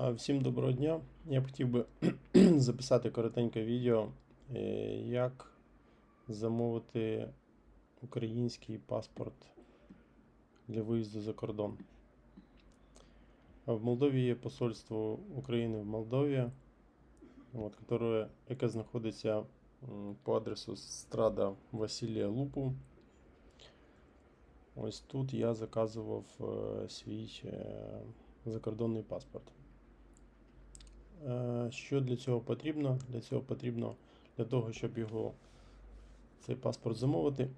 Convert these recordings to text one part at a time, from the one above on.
Всім доброго дня. Я б хотів би записати коротеньке відео, е, як замовити український паспорт для виїзду за кордон. В Молдові є посольство України в Молдові, от, которое, яке знаходиться по адресу Страда Василія Лупу. Ось тут я заказував е, свій е, закордонний паспорт. Е, Що для цього потрібно? Для цього потрібно для того, щоб його цей паспорт замовити.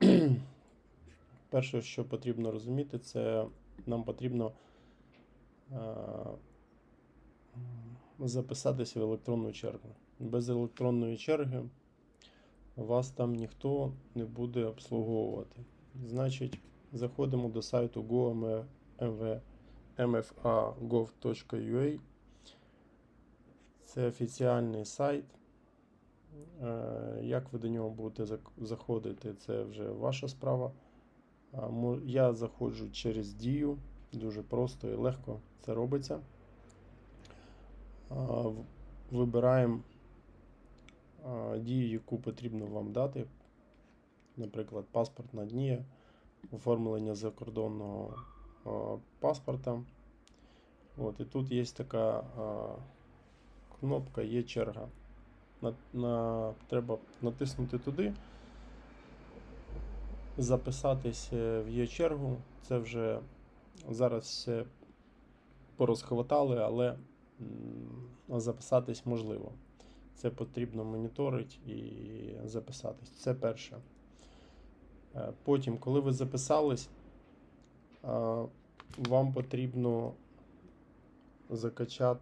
Перше, що потрібно розуміти, це нам потрібно е, записатися в електронну чергу. Без електронної черги вас там ніхто не буде обслуговувати. Значить, заходимо до сайту go.mfa.gov.ua. Це офіціальний сайт. Е, Як ви до нього будете заходити, це вже ваша справа. Я заходжу через дію, дуже просто і легко це робиться. Вибираємо дію, яку потрібно вам дати. Наприклад, паспорт на дні, оформлення закордонного паспорта. От, і тут є така кнопка є черга. На, на, треба натиснути туди, записатись е, в є чергу. Це вже зараз все порозхватали, але записатись можливо. Це потрібно моніторити і записатись. Це перше. Е, Потім, коли ви записались, вам потрібно закачати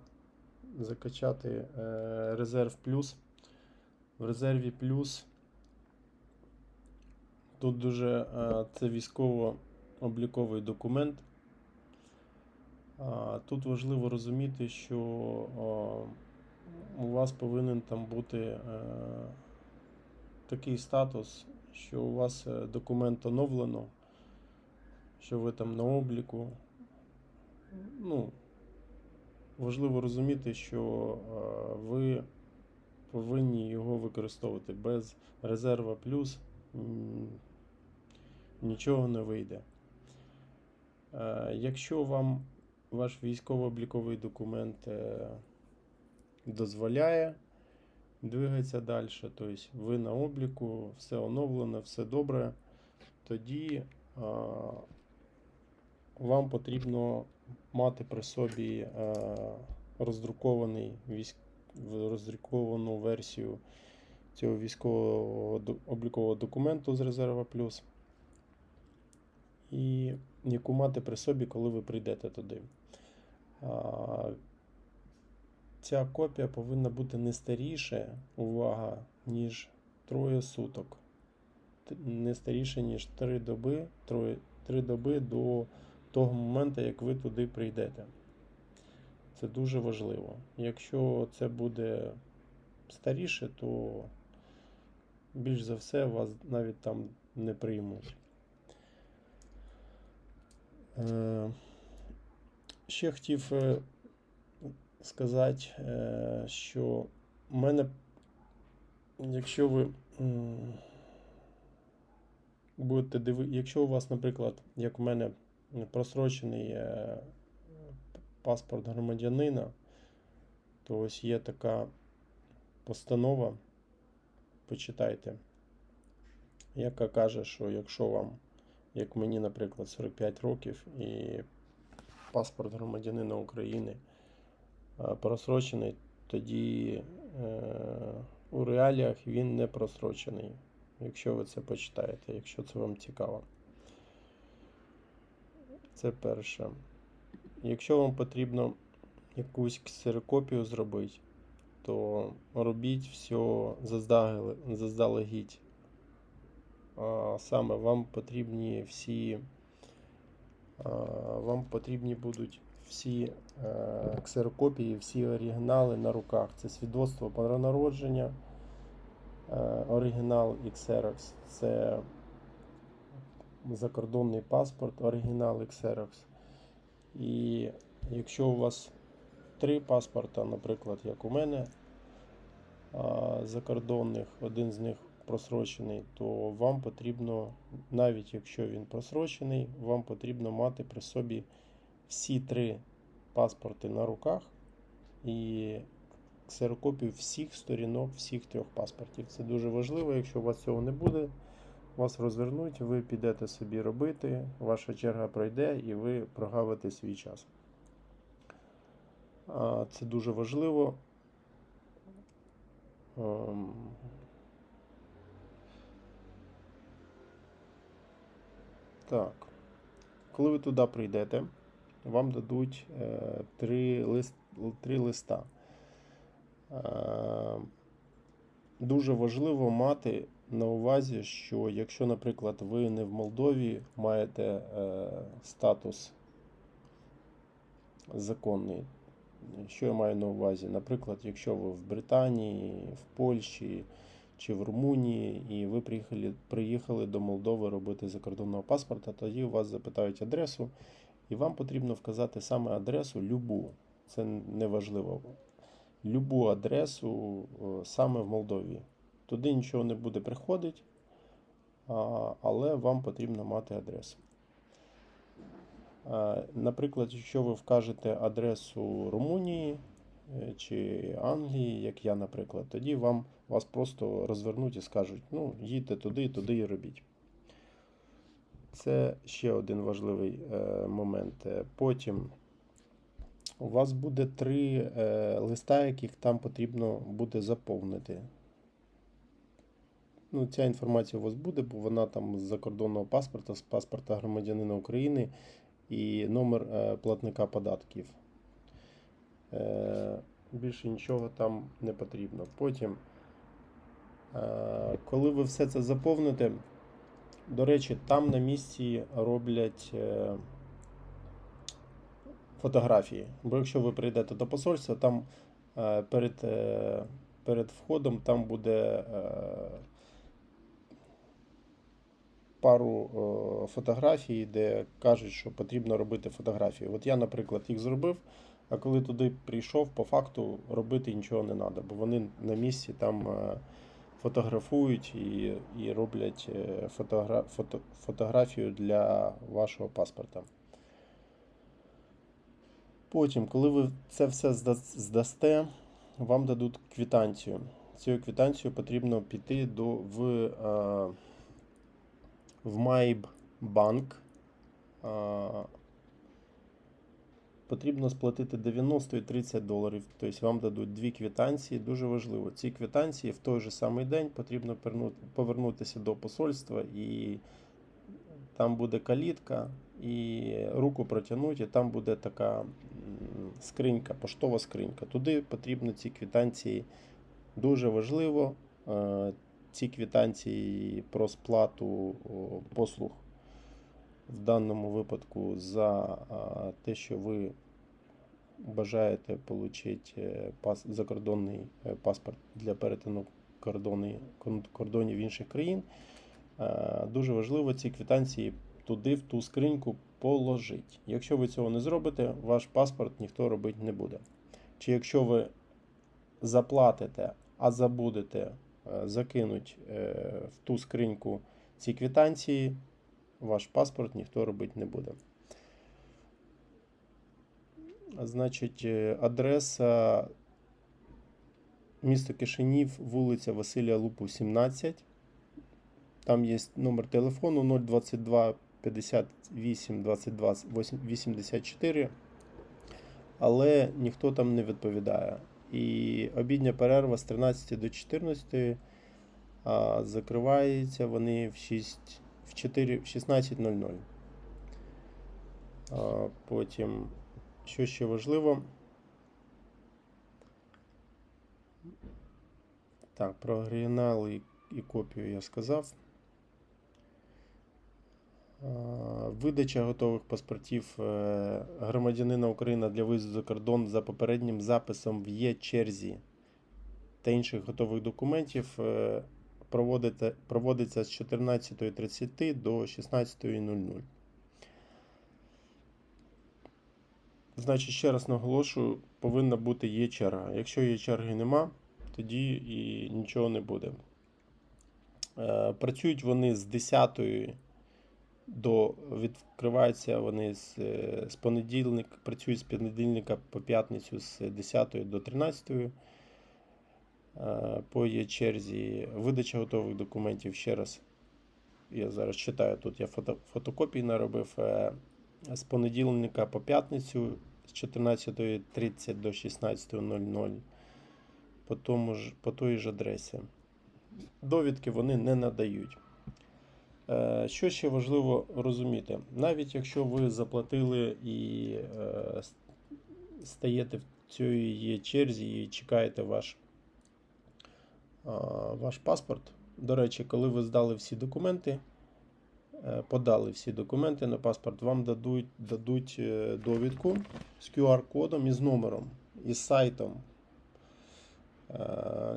закачати е, резерв плюс. В резерві плюс тут дуже е, це військово-обліковий документ. Тут важливо розуміти, що у вас повинен там бути е, такий статус, що у вас документ оновлено, що ви там на обліку. Ну, важливо розуміти, що е, ви повинні його використовувати без резерва плюс нічого не вийде. Е, Якщо вам ваш військово-обліковий документ е, дозволяє двигатися далі, тобто ви на обліку, все оновлено, все добре, тоді вам потрібно мати при собі е, роздрукований військ, роздруковану версію цього військового облікового документу з резерва плюс, і яку мати при собі, коли ви прийдете туди. Ця копія повинна бути не старіше, увага, ніж троє суток. Не старіше, ніж 3 доби, троє, 3 доби до того моменту, як ви туди прийдете. Це дуже важливо. Якщо це буде старіше, то більш за все вас навіть там не приймуть. Е, Ще хотів е, сказати, е, що в мене, якщо ви будете диви, якщо у вас, наприклад, як у мене просрочений е, паспорт громадянина, то ось є така постанова, почитайте, яка каже, що якщо вам, як мені, наприклад, 45 років і паспорт громадянина України е, просрочений, тоді е, у реаліях він не просрочений, якщо ви це почитаєте, якщо це вам цікаво. Це перше. Якщо вам потрібно якусь ксерокопію зробити, то робіть все заздалегідь. А саме вам потрібні всі, вам потрібні будуть всі е, ксерокопії, всі оригінали на руках. Це свідоцтво про народження, е, оригінал і ксерокс. Це закордонний паспорт, оригінал ксерокс. І якщо у вас три паспорта, наприклад, як у мене закордонних, один з них просрочений, то вам потрібно, навіть якщо він просрочений, вам потрібно мати при собі всі три паспорти на руках і ксерокопію всіх сторінок, всіх трьох паспортів. Це дуже важливо. Якщо у вас цього не буде, вас розвернуть, ви підете собі робити, ваша черга пройде і ви прогавите свій час. Це дуже важливо. Ем, Так. Коли ви туди прийдете, вам дадуть е, три, лист, три листа. Е, дуже важливо мати на увазі, що якщо, наприклад, ви не в Молдові маєте е, статус законний, що я маю на увазі? Наприклад, якщо ви в Британії, в Польщі чи в Румунії, і ви приїхали, приїхали до Молдови робити закордонного паспорта, тоді у вас запитають адресу, і вам потрібно вказати саме адресу любу. Це не важливо. Любу адресу саме в Молдові. Туди нічого не буде приходити, але вам потрібно мати адресу. Наприклад, якщо ви вкажете адресу Румунії е, чи Англії, як я, наприклад, тоді вам вас просто розвернуть і скажуть: ну, їдьте туди, туди і робіть. Це ще один важливий е, момент. Е, Потім у вас буде три е, листа, яких там потрібно буде заповнити. Ну, ця інформація у вас буде, бо вона там з закордонного паспорта, з паспорта громадянина України і номер е, платника податків. Е, більше нічого там не потрібно. Потім, е, коли ви все це заповните, до речі, там на місці роблять фотографії. Бо якщо ви прийдете до посольства, там перед, перед входом там буде пару е, фотографій, де кажуть, що потрібно робити фотографії. От я, наприклад, їх зробив, а коли туди прийшов, по факту робити нічого не треба, бо вони на місці там е, фотографують і, і роблять е, фотогра... фото... фотографію для вашого паспорта. Потім, коли ви це все зда- здасте, вам дадуть квитанцію. Цю квитанцію потрібно піти до, в, в. Е, потрібно сплатити 90 і 30 доларів. Тобто вам дадуть дві квитанції. Дуже важливо. Ці квитанції в той же самий день потрібно повернутися до посольства і там буде калітка, і руку протягнуть, і там буде така скринька, поштова скринька. Туди потрібно ці квитанції. Дуже важливо. Е, Ці квитанції про сплату послуг в даному випадку за те, що ви бажаєте отримати закордонний е, паспорт для перетину кордонів інших країн. Е, Дуже важливо ці квитанції туди, в ту скриньку положити. Якщо ви цього не зробите, ваш паспорт ніхто робити не буде. Чи якщо ви заплатите, а забудете е, закинуть е, в ту скриньку ці квитанції, ваш паспорт ніхто робити не буде. Значить, е, адреса місто Кишинів, вулиця Василія Лупу, 17. Там є номер телефону 022 58 22 84, але ніхто там не відповідає. І обідня перерва з 13 до 14, а закриваються вони в 6, в 4, в 16.00. А, Потім, що ще важливо, так, про оригінал і, і копію я сказав. А, Видача готових паспортів е, громадянина України для виїзду за кордон за попереднім записом в Є-черзі та інших готових документів е, проводиться з 14.30 до 16.00. Значить, ще раз наголошую, повинна бути є черга. Якщо є черги нема, тоді і нічого не буде. Е, Працюють вони з 10 до відкриваються вони з, е, з понедільника, працюють з понедільника по п'ятницю з 10 до 13. Е, По є черзі видача готових документів. Ще раз я зараз читаю тут. Я фото, фотокопії наробив е, з понеділника по п'ятницю з 14.30 до 16.00 по, тому ж, по той ж адресі. Довідки вони не надають. Е, Що ще важливо розуміти? Навіть якщо ви заплатили і е, стаєте в цій черзі і чекаєте ваш, ваш паспорт. До речі, коли ви здали всі документи, е, подали всі документи на паспорт, вам дадуть, дадуть довідку з QR-кодом і з номером, і з сайтом.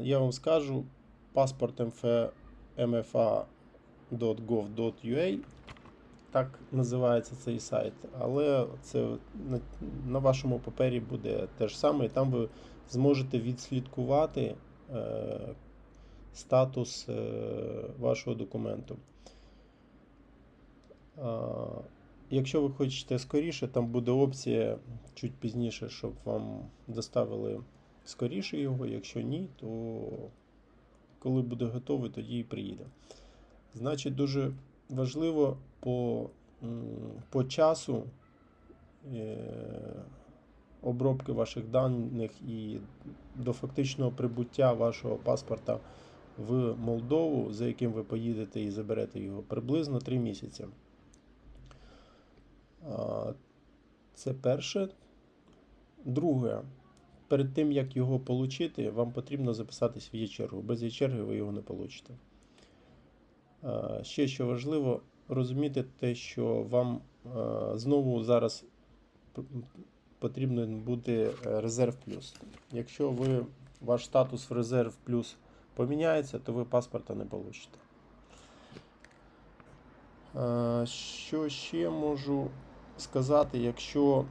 Я вам скажу, паспорт МФ, mfa.gov.ua, так називається цей сайт, але це на, вашому папері буде те ж саме, і там ви зможете відслідкувати е, статус е, вашого документу. А, Якщо ви хочете скоріше, там буде опція чуть пізніше, щоб вам доставили скоріше його. Якщо ні, то коли буде готовий, тоді і приїде. Значить, дуже важливо по, по часу е, обробки ваших даних і до фактичного прибуття вашого паспорта в Молдову, за яким ви поїдете і заберете його приблизно 3 місяці. Це перше. Друге, перед тим як його отримати, вам потрібно записатись в є-чергу. Без є-черги ви його не получите. А, Ще що важливо, розуміти те, що вам знову зараз потрібно буде е, резерв плюс. Якщо ви, ваш статус в резерв плюс поміняється, то ви паспорта не получите. Е, Що ще можу сказати, якщо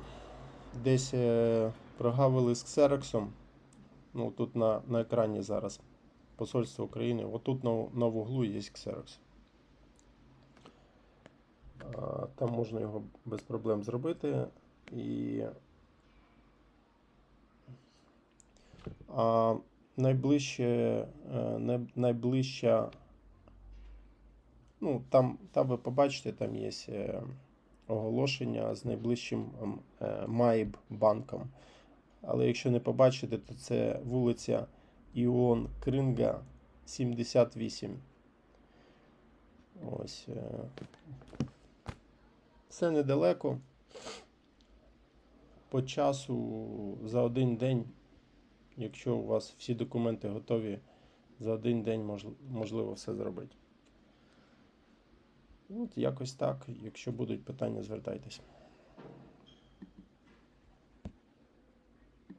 десь е, прогавили з ксероксом, ну тут на, на екрані зараз Посольство України, отут на, на вуглу є ксерокс. Там можна його без проблем зробити. І а найближче, е, найближча Ну, там, там ви побачите, там є е, оголошення з найближчим е, Майб банком. Але якщо не побачите, то це вулиця Іон Кринга 78. Ось. Це недалеко. По часу за один день, якщо у вас всі документи готові, за один день мож- можливо все зробити. От якось так. Якщо будуть питання, звертайтеся.